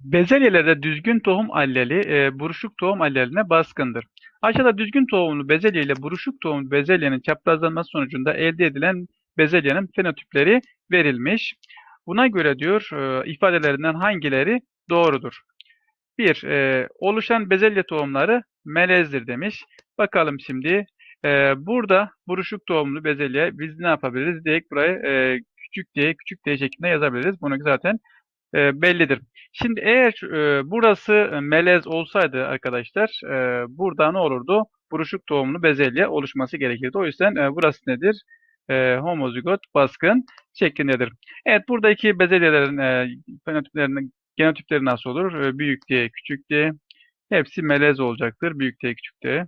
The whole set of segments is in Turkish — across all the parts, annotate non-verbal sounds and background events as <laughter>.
Bezelyelerde düzgün tohum alleli e, buruşuk tohum alleline baskındır. Aşağıda düzgün tohumlu bezelye ile buruşuk tohumlu bezelyenin çaprazlanması sonucunda elde edilen bezelyenin fenotipleri verilmiş. Buna göre diyor e, ifadelerinden hangileri doğrudur? 1. E, oluşan bezelye tohumları melezdir demiş. Bakalım şimdi. E, burada buruşuk tohumlu bezelye biz ne yapabiliriz? Direkt burayı e, küçük diye küçük diye şeklinde yazabiliriz. Bunu zaten e, bellidir. Şimdi eğer e, burası melez olsaydı arkadaşlar e, burada ne olurdu? Buruşuk tohumlu bezelye oluşması gerekirdi. O yüzden e, burası nedir? E, homozigot baskın şeklindedir. Evet buradaki bezelyelerin e, fenotiplerinin genotipleri nasıl olur? E, büyük diye, küçük diye. Hepsi melez olacaktır. Büyük diye, küçük diye.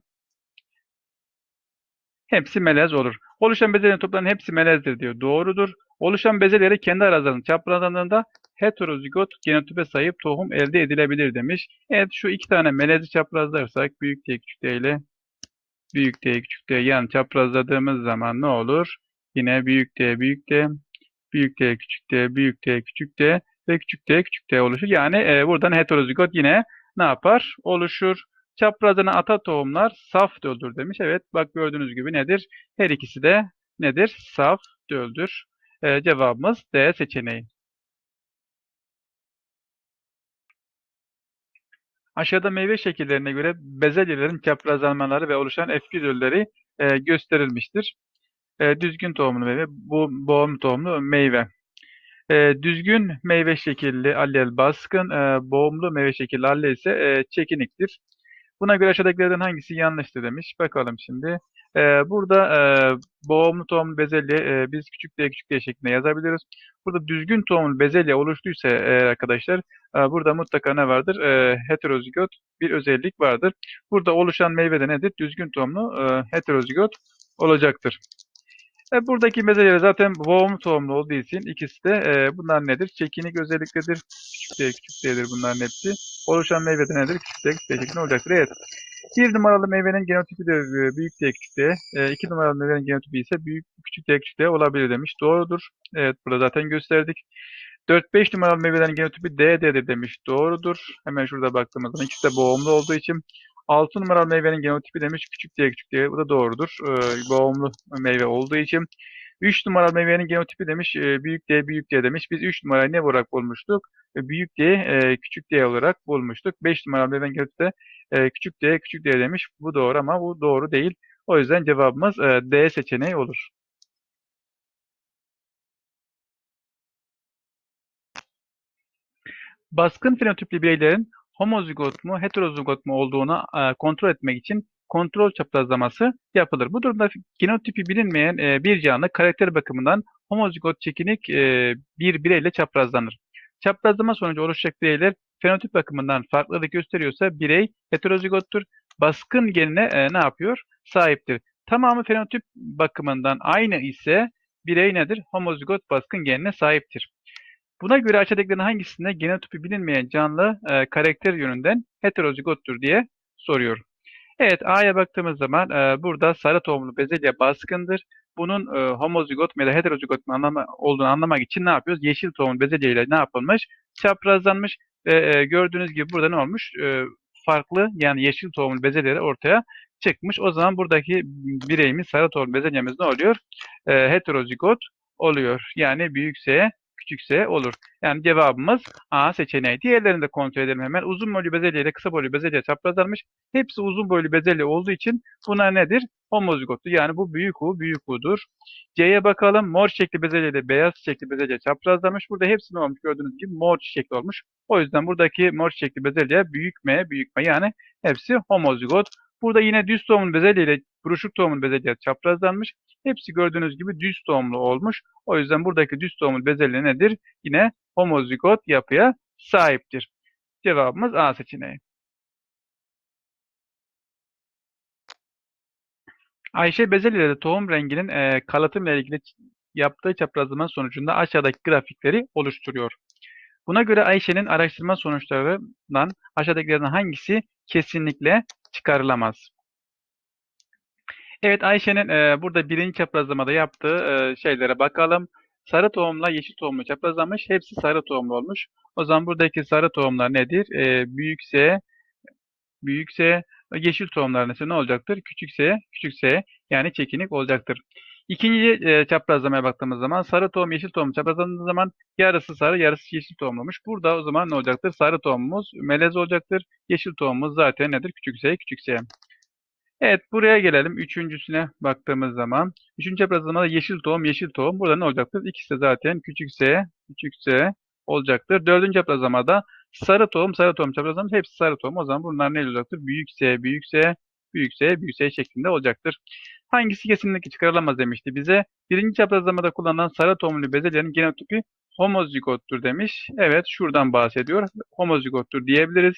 Hepsi melez olur. Oluşan bezelyelerin toplamının hepsi melezdir diyor. Doğrudur. Oluşan bezelyeleri kendi aralarının çaprazlandığında heterozigot genotipe sahip tohum elde edilebilir demiş. Evet şu iki tane melezi çaprazlarsak büyük diye küçük diye ile büyük diye küçük diye yan çaprazladığımız zaman ne olur? Yine büyük diye büyük diye büyük diye küçük diye büyük diye küçük diye ve küçük diye küçük diye oluşur. Yani e, buradan heterozigot yine ne yapar? Oluşur. Çaprazına ata tohumlar saf döldür demiş. Evet bak gördüğünüz gibi nedir? Her ikisi de nedir? Saf döldür. E, cevabımız D seçeneği. Aşağıda meyve şekillerine göre bezelyelerin çaprazlanmaları ve oluşan epidölleri e, gösterilmiştir. E, düzgün tohumlu meyve, bu boğum tohumlu meyve. E, düzgün meyve şekilli allel baskın, e, boğumlu meyve şekilli allel ise e, çekiniktir. Buna göre aşağıdakilerden hangisi yanlıştır demiş. Bakalım şimdi. E, burada e, boğumlu tohumlu bezelye e, biz küçük diye küçük diye şeklinde yazabiliriz. Burada düzgün tohumlu bezelye oluştuysa e, arkadaşlar e, burada mutlaka ne vardır? E, heterozigot bir özellik vardır. Burada oluşan meyve de nedir? Düzgün tohumlu e, heterozigot olacaktır. E, buradaki bezelyeler zaten boğumlu tohumlu olduğu için ikisi de e, bunlar nedir? Çekinik özelliktedir. Küçük diye küçük diyedir bunların hepsi. Oluşan meyve de nedir? Küçük diye küçük diye şeklinde olacaktır. Evet. Bir numaralı meyvenin genotipi de e, büyük diye küçük diye. E, iki numaralı meyvenin genotipi ise büyük küçük diye küçük diye olabilir demiş. Doğrudur. Evet burada zaten gösterdik. 4-5 numaralı meyvelerin genotipi DD'dir demiş. Doğrudur. Hemen şurada baktığımız zaman ikisi de boğumlu olduğu için 6 numaralı meyvenin genotipi demiş küçük diye küçük diye. Bu da doğrudur. Ee, boğumlu meyve olduğu için. 3 numaralı meyvenin genotipi demiş e, büyük diye büyük diye demiş. Biz 3 numarayı ne olarak bulmuştuk? E, büyük diye e, küçük diye olarak bulmuştuk. 5 numaralı meyvenin genotipi de e, küçük diye küçük diye demiş. Bu doğru ama bu doğru değil. O yüzden cevabımız e, D seçeneği olur. Baskın fenotipli bireylerin homozigot mu, heterozigot mu olduğunu e, kontrol etmek için kontrol çaprazlaması yapılır. Bu durumda genotipi bilinmeyen e, bir canlı karakter bakımından homozigot çekinik e, bir bireyle çaprazlanır. Çaprazlama sonucu oluşacak bireyler fenotip bakımından farklılık gösteriyorsa birey heterozigottur. Baskın genine e, ne yapıyor? Sahiptir. Tamamı fenotip bakımından aynı ise birey nedir? Homozigot baskın genine sahiptir. Buna göre aşağıdakilerin hangisinde genotipi bilinmeyen canlı e, karakter yönünden heterozigottur diye soruyor. Evet A'ya baktığımız zaman e, burada sarı tohumlu bezelye baskındır. Bunun e, homozigot ya da heterozigot anlama, olduğunu anlamak için ne yapıyoruz? Yeşil tohumlu bezelye ile ne yapılmış? Çaprazlanmış ve e, gördüğünüz gibi burada ne olmuş? E, farklı yani yeşil tohumlu bezelyeler ortaya çıkmış. O zaman buradaki bireyimiz sarı tohumlu bezelyemiz ne oluyor? E, heterozigot oluyor. Yani büyükse küçükse olur. Yani cevabımız A seçeneği. Diğerlerini de kontrol edelim hemen. Uzun boylu bezelye ile kısa boylu bezelye çaprazlanmış. Hepsi uzun boylu bezelye olduğu için buna nedir? Homozigottu. Yani bu büyük U, büyük U'dur. C'ye bakalım. Mor çiçekli bezelye ile beyaz çiçekli bezelye çaprazlanmış. Burada hepsi ne olmuş? Gördüğünüz gibi mor çiçekli olmuş. O yüzden buradaki mor çiçekli bezelye büyük M, büyük M. Yani hepsi homozigot. Burada yine düz tohumlu bezelye ile buruşuk tohumlu bezelye çaprazlanmış. Hepsi gördüğünüz gibi düz tohumlu olmuş. O yüzden buradaki düz tohumlu bezelye nedir? Yine homozigot yapıya sahiptir. Cevabımız A seçeneği. Ayşe bezelyeleri tohum renginin e, kalıtım ile ilgili yaptığı çaprazlama sonucunda aşağıdaki grafikleri oluşturuyor. Buna göre Ayşe'nin araştırma sonuçlarından aşağıdakilerden hangisi kesinlikle çıkarılamaz? Evet Ayşe'nin e, burada birinci çaprazlamada yaptığı e, şeylere bakalım. sarı tohumla yeşil tohumlu çaprazlanmış. Hepsi sarı tohumlu olmuş. O zaman buradaki sarı tohumlar nedir? Ee, büyük S, büyük S, yeşil tohumların ise ne olacaktır? Küçük S, küçük S yani çekinik olacaktır. İkinci e, çaprazlamaya baktığımız zaman sarı tohum yeşil tohum çaprazlandığı zaman yarısı sarı yarısı yeşil tohumlamış. Burada o zaman ne olacaktır? Sarı tohumumuz melez olacaktır. Yeşil tohumumuz zaten nedir? Küçük S, küçük S. Evet buraya gelelim. Üçüncüsüne baktığımız zaman. Üçüncü çaprazlamada yeşil tohum, yeşil tohum. Burada ne olacaktır? İkisi de zaten küçük s, küçük s olacaktır. Dördüncü çaprazlamada sarı tohum, sarı tohum çaprazlaması hepsi sarı tohum. O zaman bunlar ne olacaktır? Büyük s, büyük s şeklinde olacaktır. Hangisi kesinlikle çıkarılamaz demişti bize. Birinci çaprazlamada kullanılan sarı tohumlu bezelyenin genotipi homozigottur demiş. Evet şuradan bahsediyor. Homozigottur diyebiliriz.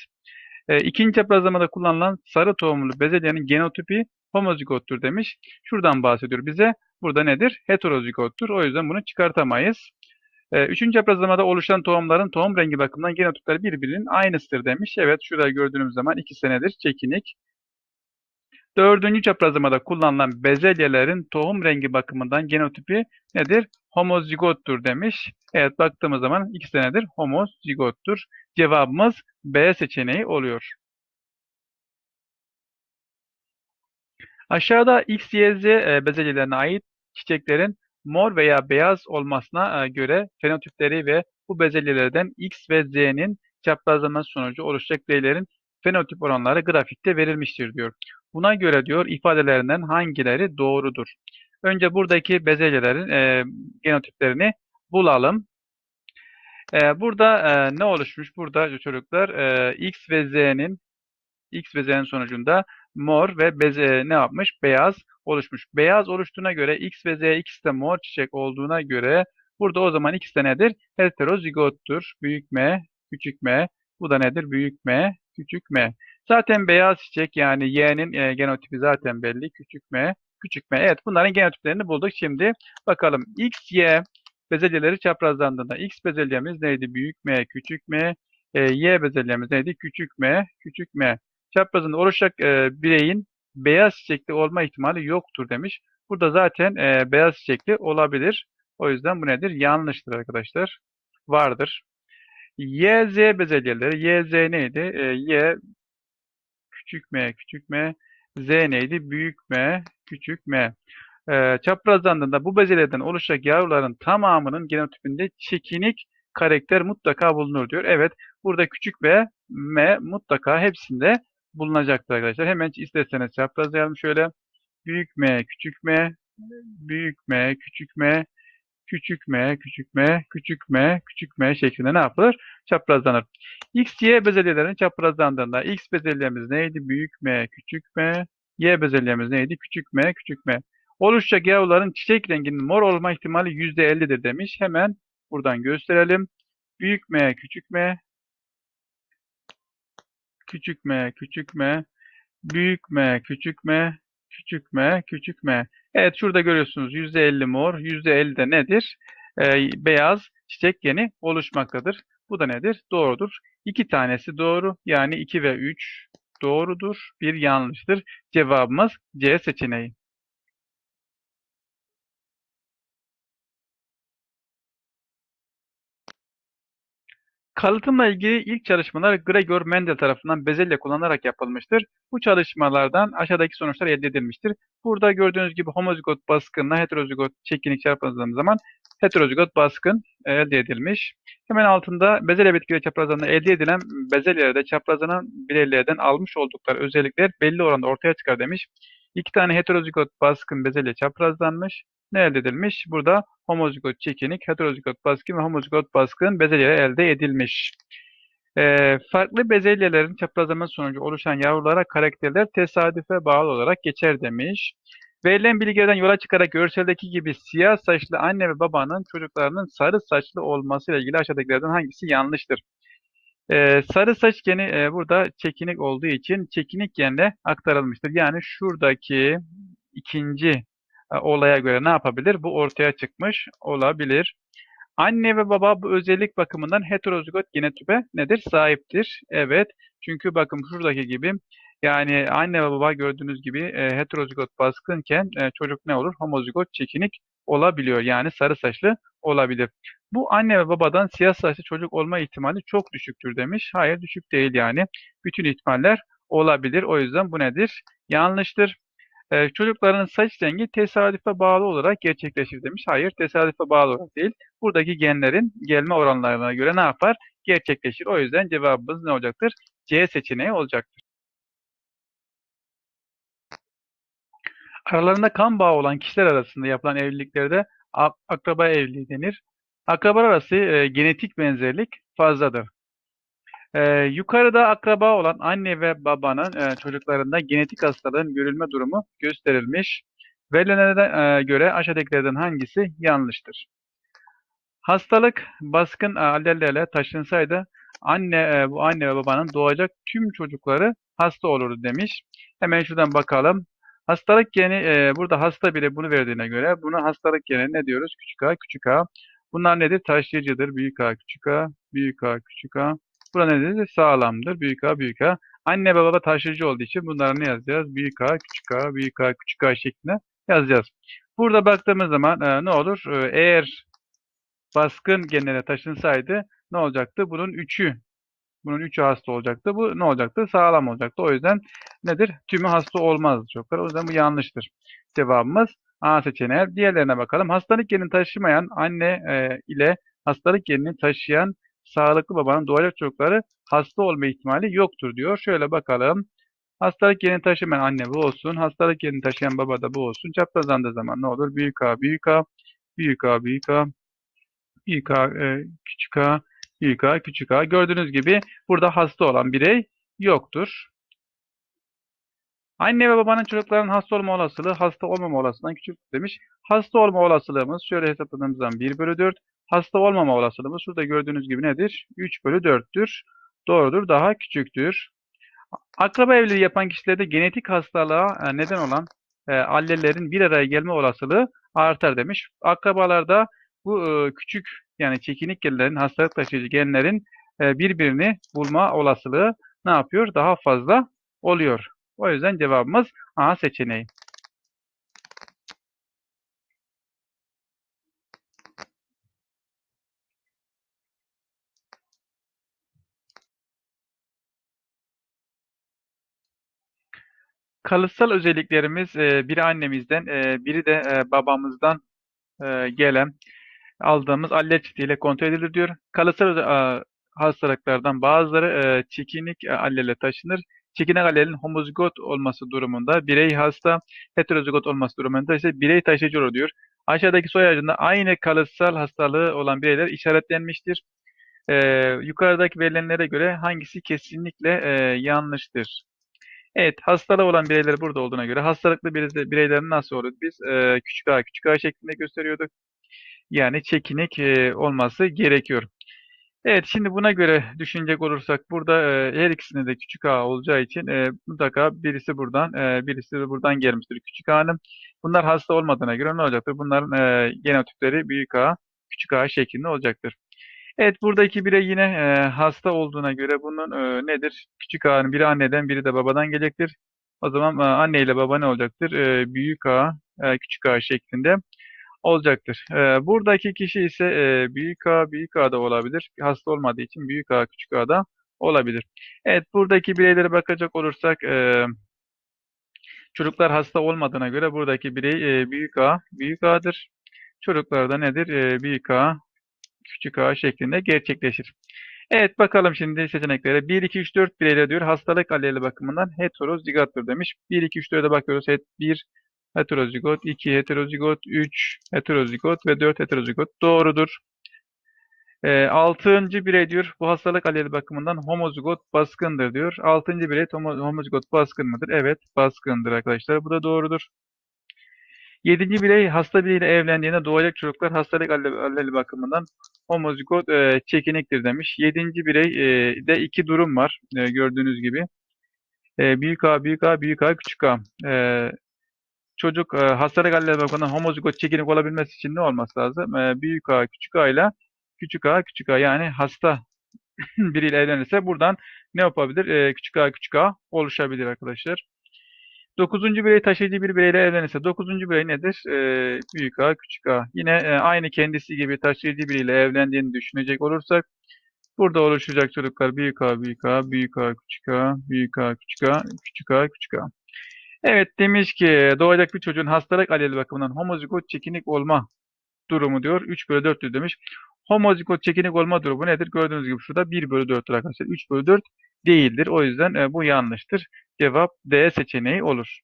E, ikinci çaprazlamada kullanılan sarı tohumlu bezelyenin genotipi homozigottur demiş. Şuradan bahsediyor bize. Burada nedir? Heterozigottur. O yüzden bunu çıkartamayız. E, üçüncü çaprazlamada oluşan tohumların tohum rengi bakımından genotipleri birbirinin aynısıdır demiş. Evet şurada gördüğünüz zaman iki senedir çekinik. Dördüncü çaprazlamada kullanılan bezelyelerin tohum rengi bakımından genotipi nedir? Homozigottur demiş. Evet baktığımız zaman ikisi nedir? Homozigottur. Cevabımız B seçeneği oluyor. Aşağıda X, Y, Z e, bezelyelerine ait çiçeklerin mor veya beyaz olmasına e, göre fenotipleri ve bu bezelyelerden X ve Z'nin çaprazlaması sonucu oluşacak bireylerin fenotip oranları grafikte verilmiştir diyor. Buna göre diyor ifadelerinden hangileri doğrudur? Önce buradaki bezelyelerin e, genotiplerini bulalım. E, burada e, ne oluşmuş? Burada çocuklar e, X ve Z'nin X ve Z'nin sonucunda mor ve beze ne yapmış? Beyaz oluşmuş. Beyaz oluştuğuna göre X ve Z ikisi de mor çiçek olduğuna göre burada o zaman ikisi de nedir? Heterozigottur. Büyük M, küçük M. Bu da nedir? Büyük M, küçük M. Zaten beyaz çiçek yani Y'nin e, genotipi zaten belli. Küçük M, küçük M. Evet bunların genotiplerini bulduk. Şimdi bakalım X, Y bezelyeleri çaprazlandığında X bezelyemiz neydi? Büyük M, küçük M. E, y bezelyemiz neydi? Küçük M, küçük M. Çaprazında oluşacak e, bireyin beyaz çiçekli olma ihtimali yoktur demiş. Burada zaten e, beyaz çiçekli olabilir. O yüzden bu nedir? Yanlıştır arkadaşlar. Vardır. Y, Z bezelyeleri. Y, Z neydi? E, y küçük m, küçük m. Z neydi? Büyük m, küçük m. E, çaprazlandığında bu bezelerden oluşacak yavruların tamamının genotipinde çekinik karakter mutlaka bulunur diyor. Evet, burada küçük v, m mutlaka hepsinde bulunacaktır arkadaşlar. Hemen isterseniz çaprazlayalım şöyle. Büyük m, küçük m, büyük m, küçük m, küçük m, küçük m, küçük m, küçük m şeklinde ne yapılır? Çaprazlanır. X, Y bezelyelerin çaprazlandığında X bezelyemiz neydi? Büyük m, küçük m. Y bezelyemiz neydi? Küçük m, küçük m. Oluşacak yavruların çiçek renginin mor olma ihtimali %50'dir demiş. Hemen buradan gösterelim. Büyük m, küçük m. Küçük m, küçük m. Büyük m, küçük m. Küçük m, küçük m. Evet şurada görüyorsunuz %50 mor, %50 de nedir? Ee, beyaz çiçek yeni oluşmaktadır. Bu da nedir? Doğrudur. İki tanesi doğru. Yani 2 ve 3 doğrudur. Bir yanlıştır. Cevabımız C seçeneği. Kalıtımla ilgili ilk çalışmalar Gregor Mendel tarafından bezelye kullanarak yapılmıştır. Bu çalışmalardan aşağıdaki sonuçlar elde edilmiştir. Burada gördüğünüz gibi homozigot baskınla heterozigot çekinik çarpıldığımız zaman heterozigot baskın elde edilmiş. Hemen altında bezelye bitkileri çaprazlarında elde edilen bezelyelerde çaprazlanan bireylerden almış oldukları özellikler belli oranda ortaya çıkar demiş. İki tane heterozigot baskın bezelye çaprazlanmış. Ne elde edilmiş? Burada homozigot çekinik, heterozigot baskın ve homozigot baskın bezelyeler elde edilmiş. E, farklı bezelyelerin çaprazlaması sonucu oluşan yavrulara karakterler tesadüfe bağlı olarak geçer demiş. Verilen bilgilerden yola çıkarak görseldeki gibi siyah saçlı anne ve babanın çocuklarının sarı saçlı olması ile ilgili aşağıdakilerden hangisi yanlıştır? Ee, sarı saç geni e, burada çekinik olduğu için çekinik genle aktarılmıştır. Yani şuradaki ikinci olaya göre ne yapabilir? Bu ortaya çıkmış olabilir. Anne ve baba bu özellik bakımından heterozigot genotipe nedir? Sahiptir. Evet. Çünkü bakın şuradaki gibi yani anne ve baba gördüğünüz gibi e, heterozigot baskınken e, çocuk ne olur? Homozigot çekinik olabiliyor. Yani sarı saçlı olabilir. Bu anne ve babadan siyah saçlı çocuk olma ihtimali çok düşüktür demiş. Hayır düşük değil yani. Bütün ihtimaller olabilir. O yüzden bu nedir? Yanlıştır. Ee, çocukların saç rengi tesadüfe bağlı olarak gerçekleşir demiş. Hayır tesadüfe bağlı olarak değil. Buradaki genlerin gelme oranlarına göre ne yapar? Gerçekleşir. O yüzden cevabımız ne olacaktır? C seçeneği olacaktır. Aralarında kan bağı olan kişiler arasında yapılan evliliklerde ak- akraba evliliği denir. Akrabalar arası e, genetik benzerlik fazladır. E, yukarıda akraba olan anne ve babanın e, çocuklarında genetik hastalığın görülme durumu gösterilmiş. Verilenlere e, göre aşağıdakilerden hangisi yanlıştır? Hastalık baskın e, allellerle taşınsaydı anne e, bu anne ve babanın doğacak tüm çocukları hasta olurdu demiş. Hemen şuradan bakalım. Hastalık geni e, burada hasta bile bunu verdiğine göre bunu hastalık geni ne diyoruz? Küçük a, küçük a. Bunlar nedir? Taşıyıcıdır. Büyük a, küçük a, büyük a, küçük a. Burada nedir? Sağlamdır. Büyük a, büyük a. Anne baba taşıyıcı olduğu için bunları ne yazacağız? Büyük a, küçük a, büyük a, küçük a şeklinde yazacağız. Burada baktığımız zaman e, ne olur? E, eğer baskın genlere taşınsaydı ne olacaktı? Bunun üçü bunun üçü hasta olacaktı. Bu ne olacaktı? Sağlam olacaktı. O yüzden nedir? Tümü hasta olmazdı çocuklar. O yüzden bu yanlıştır. Cevabımız A seçeneği. Diğerlerine bakalım. Hastalık genini taşımayan anne e, ile hastalık genini taşıyan sağlıklı babanın doğacak çocukları hasta olma ihtimali yoktur diyor. Şöyle bakalım. Hastalık genini taşımayan anne bu olsun. Hastalık genini taşıyan baba da bu olsun. Çaprazlandığı zaman ne olur? Büyük A, büyük A, büyük A, büyük A, büyük A, e, küçük A, büyük A, küçük A. Gördüğünüz gibi burada hasta olan birey yoktur. Anne ve babanın çocukların hasta olma olasılığı hasta olmama olasılığından küçük demiş. Hasta olma olasılığımız şöyle hesapladığımız zaman 1 bölü 4. Hasta olmama olasılığımız şurada gördüğünüz gibi nedir? 3 bölü 4'tür. Doğrudur. Daha küçüktür. Akraba evliliği yapan kişilerde genetik hastalığa e, neden olan e, allellerin bir araya gelme olasılığı artar demiş. Akrabalarda bu e, küçük yani çekinik genlerin, hastalık taşıyıcı genlerin e, birbirini bulma olasılığı ne yapıyor? Daha fazla oluyor. O yüzden cevabımız A seçeneği. Kalıtsal özelliklerimiz e, biri annemizden, e, biri de e, babamızdan gelen aldığımız aller çitiyle kontrol edilir diyor. Kalıtsal hastalıklardan bazıları çekinik allele taşınır. Çekinik allelin homozigot olması durumunda birey hasta, heterozigot olması durumunda ise birey taşıyıcı olur diyor. Aşağıdaki soy ağacında aynı kalıtsal hastalığı olan bireyler işaretlenmiştir. E, yukarıdaki verilenlere göre hangisi kesinlikle e, yanlıştır? Evet, hastalığı olan bireyler burada olduğuna göre hastalıklı bireylerin nasıl olur? Biz e, küçük a küçük a şeklinde gösteriyorduk. Yani çekinik e, olması gerekiyor. Evet, şimdi buna göre düşünecek olursak burada e, her ikisinde de küçük a olacağı için e, mutlaka birisi buradan, e, birisi de buradan gelmiştir küçük a'nın. Bunlar hasta olmadığına göre ne olacaktır? Bunların e, genotipleri büyük a, küçük a şeklinde olacaktır. Evet buradaki birey yine e, hasta olduğuna göre bunun e, nedir? Küçük a'nın biri anneden biri de babadan gelecektir. O zaman e, anne ile baba ne olacaktır? E, büyük a, e, küçük a şeklinde olacaktır. E, buradaki kişi ise e, büyük a, büyük a da olabilir. Hasta olmadığı için büyük a, küçük a da olabilir. Evet buradaki bireylere bakacak olursak e, çocuklar hasta olmadığına göre buradaki birey e, büyük a, büyük a'dır. Çocuklar da nedir? E, büyük a, küçük a şeklinde gerçekleşir. Evet bakalım şimdi seçeneklere. 1, 2, 3, 4 bireyler diyor. Hastalık alleli bakımından heterozigottır demiş. 1, 2, 3, 4'e bakıyoruz. 1 heterozigot, 2 heterozigot, 3 heterozigot ve 4 heterozigot doğrudur. E, 6. birey diyor bu hastalık alleli bakımından homozigot baskındır diyor. 6. birey homozigot baskın mıdır? Evet baskındır arkadaşlar. Bu da doğrudur. Yedinci birey hasta biriyle evlendiğinde doğacak çocuklar hastalık alleli bakımından homozigot e, çekiniktir demiş. Yedinci birey e, de iki durum var e, gördüğünüz gibi. E, büyük A, büyük A, büyük A, küçük A. E, çocuk e, hastalık alleli bakımından homozigot çekinik olabilmesi için ne olması lazım? E, büyük A, küçük A ile küçük A, küçük A yani hasta <clears throat> biriyle evlenirse buradan ne yapabilir? E, küçük A, küçük A oluşabilir arkadaşlar. Dokuzuncu birey taşıyıcı bir bireyle evlenirse dokuzuncu birey nedir? Ee, büyük A, küçük A. Yine e, aynı kendisi gibi taşıyıcı biriyle evlendiğini düşünecek olursak burada oluşacak çocuklar büyük A, büyük A, büyük A, küçük A, büyük A, küçük A, küçük A, küçük A. Evet demiş ki doğacak bir çocuğun hastalık aleli bakımından homozigot çekinik olma durumu diyor. 3 bölü 4'tür demiş. Homozigot çekinik olma durumu nedir? Gördüğünüz gibi şurada 1 bölü 4'tür arkadaşlar. 3 bölü 4 değildir. O yüzden e, bu yanlıştır. Cevap D seçeneği olur.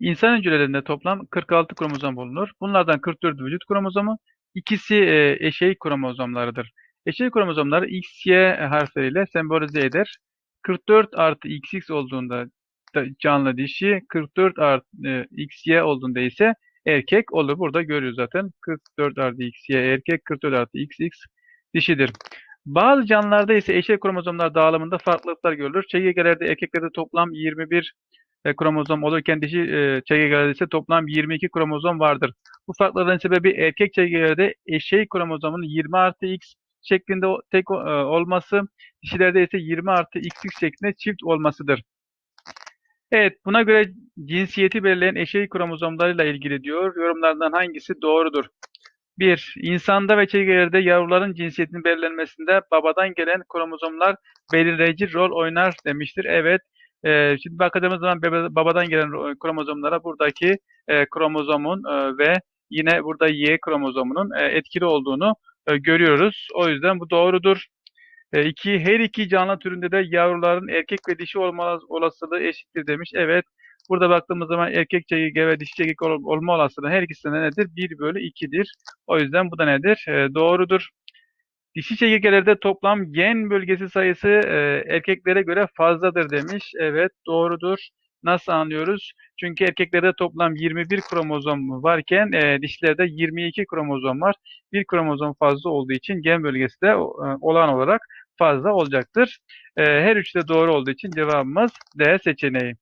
İnsan hücrelerinde toplam 46 kromozom bulunur. Bunlardan 44 vücut kromozomu, ikisi e, eşey kromozomlarıdır. Eşey kromozomları XY harfleriyle sembolize eder. 44 artı XX olduğunda da canlı dişi, 44 artı XY olduğunda ise erkek olur. Burada görüyoruz zaten. 44 artı XY erkek, 44 artı XX dişidir. Bazı canlılarda ise eşey kromozomlar dağılımında farklılıklar görülür. Çekigelerde erkeklerde toplam 21 e, kromozom olurken dişi e, çekirgelerde ise toplam 22 kromozom vardır. Bu farkların sebebi erkek çekirgelerde eşey kromozomunun 20 artı X şeklinde tek e, olması, dişilerde ise 20 artı XX şeklinde çift olmasıdır. Evet, buna göre cinsiyeti belirleyen eşey kromozomlarıyla ilgili diyor. Yorumlardan hangisi doğrudur? 1. İnsanda ve çekirgelerde yavruların cinsiyetinin belirlenmesinde babadan gelen kromozomlar belirleyici rol oynar demiştir. Evet. Ee, şimdi bakacağımız zaman babadan gelen ro- kromozomlara buradaki e, kromozomun e, ve yine burada Y kromozomunun e, etkili olduğunu e, görüyoruz. O yüzden bu doğrudur. E, iki, her iki canlı türünde de yavruların erkek ve dişi olma olasılığı eşittir demiş. Evet. Burada baktığımız zaman erkek çekirge ve dişi çekirge ol- olma olasılığı her ikisinde nedir? 1 bölü 2'dir. O yüzden bu da nedir? E, doğrudur. Dişi çekirgelerde toplam gen bölgesi sayısı e, erkeklere göre fazladır demiş. Evet doğrudur. Nasıl anlıyoruz? Çünkü erkeklerde toplam 21 kromozom varken e, dişilerde 22 kromozom var. Bir kromozom fazla olduğu için gen bölgesi de e, olan olarak fazla olacaktır. E, her üçü de doğru olduğu için cevabımız D seçeneği.